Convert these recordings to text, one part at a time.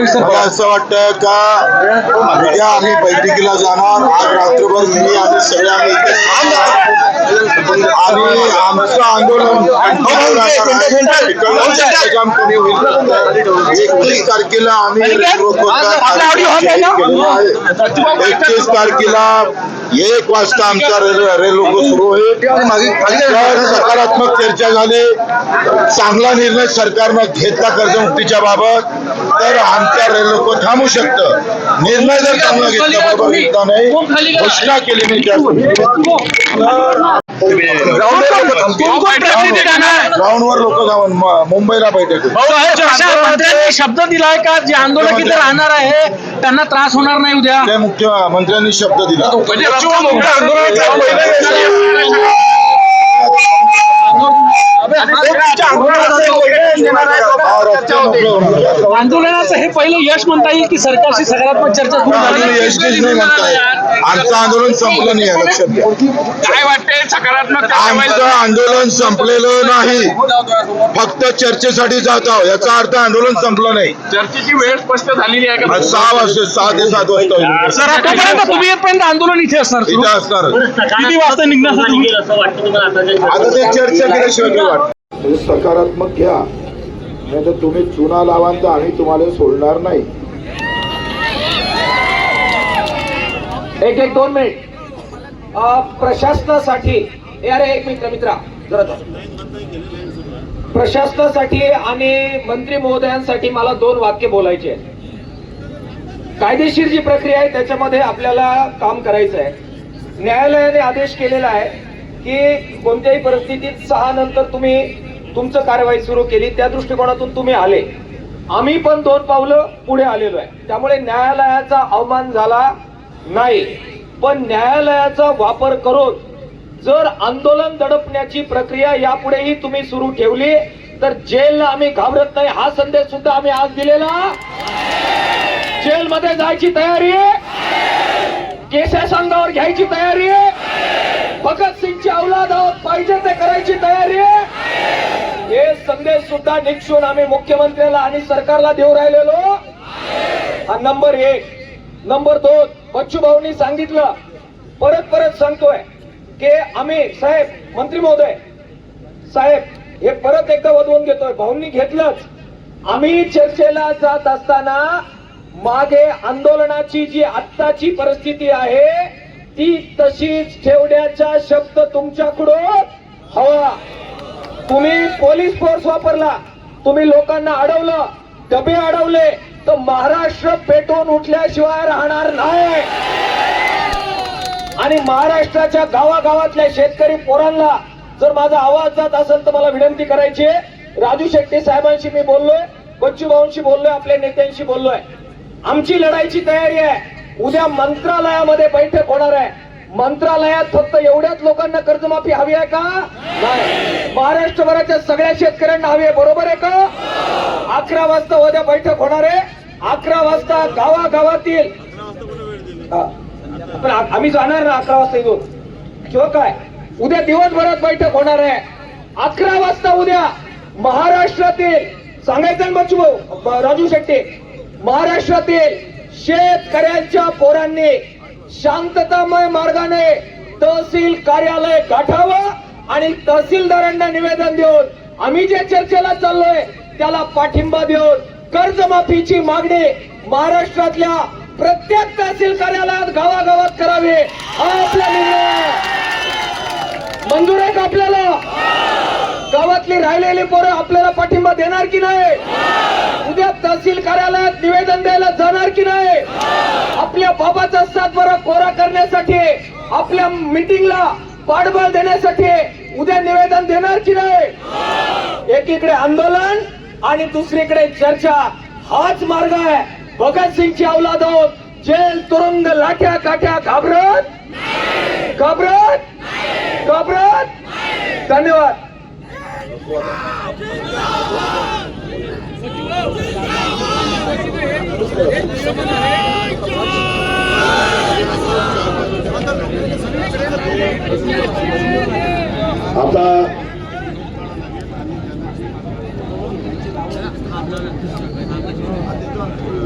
मला असं वाटतं का उद्या आम्ही बैठकीला जाणार. आज रात्रभर मी आणि सगळे आम्ही इथे थांबणार. आणि आमचं आंदोलन कोणी होईल एकतीस तारखेला आम्ही एकतीस तारखेला एक वाजता आमचा रेल्वे रेल्वे सुरू होईल. सकारात्मक चर्चा झाली. चांगला निर्णय सरकारनं घेतला कर्जमुक्तीच्या बाबत. तर आमच्या रेल्वे थांबू शकतं. निर्णय जर चांगला घेतला नाही घोषणा केली मी ग्राउंडवर लोक जाऊन मुंबईला बैठक. मंत्र्यांनी शब्द दिलाय का? जे आंदोलक इथे राहणार आहे त्यांना त्रास होणार नाही उद्या. मुख्यमंत्र्यांनी शब्द दिला. आंदोलनाचं हे पहिलं यश म्हणता येईल की सरकारशी सकारात्मक चर्चा सुरू झाली? नाही आमचं आंदोलन संपलं नाही आहे, लक्षात काय वाटते? सकारात्मक आमचं आंदोलन संपलेलं नाही. फक्त चर्चेसाठी जात आहोत. याचा अर्थ आंदोलन संपलं नाही. चर्चेची वेळ स्पष्ट झालेली आहे का? सहा वाजता सहा ते सात वाजता. सर आतापर्यंत तुम्ही येतपर्यंत आंदोलन इथे असणार सुरू. इथे असणार. किती वाजता निघणार सर तुम्ही? आता ते चर्चा केल्याशिवाय काय वाटत? सकारात्मक घ्या. नाही तर तुम्ही चुना लावाल तर आम्ही तुम्हाला सोडणार नाही. एक एक दोन मिनिट. प्रशासनासाठी ए, अरे एक मित्र मित्रा जरा प्रशासनासाठी आणि मंत्री महोदयांसाठी मला दोन वाक्य बोलायचे आहेत. कायदेशीर जी प्रक्रिया आहे त्याच्यामध्ये आपल्याला काम करायचं आहे. न्यायालयाने आदेश केलेला आहे की कोणत्याही परिस्थितीत सहा नंतर तुम्ही तुमचं कारवाई सुरू केली त्या दृष्टिकोनातून तुम्ही आले. आम्ही पण दोन पावलं पुढे आलेलो आहे. त्यामुळे न्यायालयाचा अवमान झाला नाही. पण न्यायालयाचा वापर करून जर आंदोलन दडपण्याची प्रक्रिया यापुढेही तुम्ही सुरू ठेवली तर जेलला आम्ही घाबरत नाही. हा संदेश सुद्धा आम्ही आज दिलेला. जेलमध्ये जायची तयारी. आहे केसेस अंगावर घ्यायची तयारी. आहे भगतसिंगची औलाद आहोत पाहिजे ते करायची तयारी. आहे हे संदेश सुद्धा निक्षून आम्ही मुख्यमंत्र्याला आणि सरकारला देऊ राहिलेलो. हा नंबर एक. नंबर दोन बच्चू भाऊनी सांगितलं परत परत सांगतोय की आम्ही साहेब मंत्री महोदय साहेब हे परत एकदा वधवून घेतोय. भाऊंनी घेतलंच. आम्ही चर्चेला जात असताना मागे आंदोलनाची जी आत्ताची परिस्थिती आहे ती तशीच ठेवण्याचा शब्द तुमच्याकडून हवा. तुम्ही पोलीस फोर्स वापरला. तुम्ही लोकांना अडवलं. डबे अडवले. तर महाराष्ट्र पेटवून उठल्याशिवाय राहणार नाही. आणि महाराष्ट्राच्या गावागावातल्या शेतकरी पोरांना जर माझा आवाज जात असेल तर मला विनंती करायची आहे. राजू शेट्टी साहेबांशी मी बोललोय बच्चू भाऊंशी बोललोय आपल्या नेत्यांशी बोललोय. आमची लढाईची तयारी आहे. उद्या मंत्रालयामध्ये बैठक होणार आहे. मंत्रालयात फक्त एवढ्याच लोकांना कर्जमाफी हवी आहे का? नाही. महाराष्ट्रभराच्या सगळ्या शेतकऱ्यांना हवी आहे. बरोबर आहे का? अकरा वाजता उद्या बैठक होणार आहे. अकरा वाजता गावागावातील पण आम्ही जाणार ना अकरा वाजता इथून. किंवा काय? उद्या दिवसभरात बैठक होणार आहे. अकरा वाजता उद्या महाराष्ट्रातील सांगायचं ना बच्चू भाऊ? राजू शेट्टी. महाराष्ट्रातील शेतकऱ्यांच्या पोरांनी शांततामय मार्गाने तहसील कार्यालय गाठावं आणि तहसीलदारांना निवेदन देऊन आम्ही जे चर्चेला चाललोय त्याला पाठिंबा देऊन कर्जमाफीची मागणी महाराष्ट्रातल्या प्रत्येक तहसील कार्यालयात गावागावात करावी. हा आपला निर्णय मंजूर आहे का आपल्याला? गावातली राहिलेली पोरं आपल्याला पाठिंबा देणार की नाही? उद्या तहसील कार्यालयात निवेदन द्यायला जाणार की नाही? आपल्या बाबाचा सातबारा कोरा करण्यासाठी आपल्या मिटिंगला पाठबळ देण्यासाठी उद्या निवेदन देणार की नाही? एकीकडे आंदोलन आणि दुसरीकडे चर्चा. हाच मार्ग आहे. भगतसिंगची अवलाद आहोत जेल तुरुंग लाठ्या काठ्या घाबरत? घाबरत? घाबरत? धन्यवाद. आता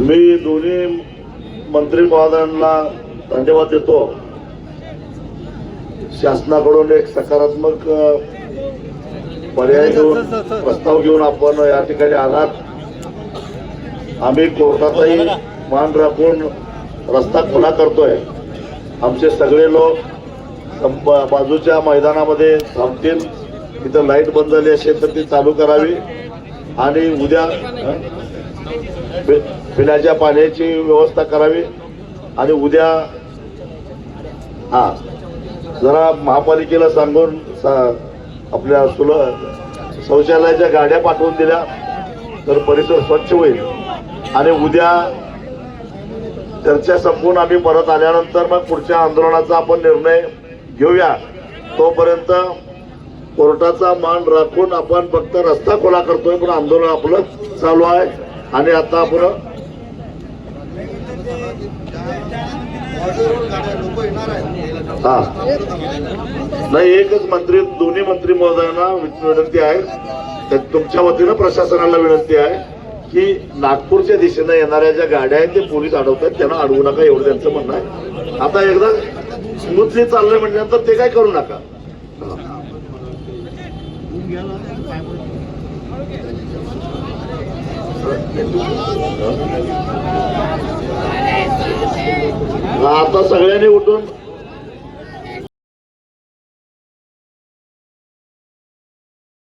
मी दोन्ही मंत्री महोदयांना धन्यवाद देतो. शासनाकडून एक सकारात्मक पर्याय घेऊन प्रस्ताव घेऊन आपण या ठिकाणी आलात. आम्ही कोर्टाचाही मान राखून रस्ता खुला करतोय. आमचे सगळे लोक संप- बाजूच्या मैदानामध्ये थांबतील. तिथं लाइट बंद झाली असेल तर ती चालू करावी. आणि उद्या पिण्याच्या पाण्याची व्यवस्था करावी. आणि उद्या हा जरा महापालिकेला सांगून सा- आपल्या सुल शौचालयाच्या गाड्या पाठवून दिल्या तर परिसर स्वच्छ होईल. आणि उद्या चर्चा संपून आम्ही परत आल्यानंतर मग पुढच्या आंदोलनाचा आपण निर्णय घेऊया. तोपर्यंत कोर्टाचा मान राखून आपण फक्त रस्ता खुला करतोय पण आंदोलन आपलं चालू आहे. आणि आता आपण हा. नाही एकच मंत्री दोन्ही मंत्री महोदयांना विनंती आहे. तर तुमच्या वतीनं प्रशासनाला विनंती आहे की नागपूरच्या दिशेनं येणाऱ्या ज्या गाड्या आहेत ते पोलीस अडवतात त्यांना अडवू नका एवढं त्यांचं म्हणणं आहे. आता एकदा स्मूथली चाललंय म्हटल्यानंतर ते काय करू नका. आता सगळ्यांनी उठून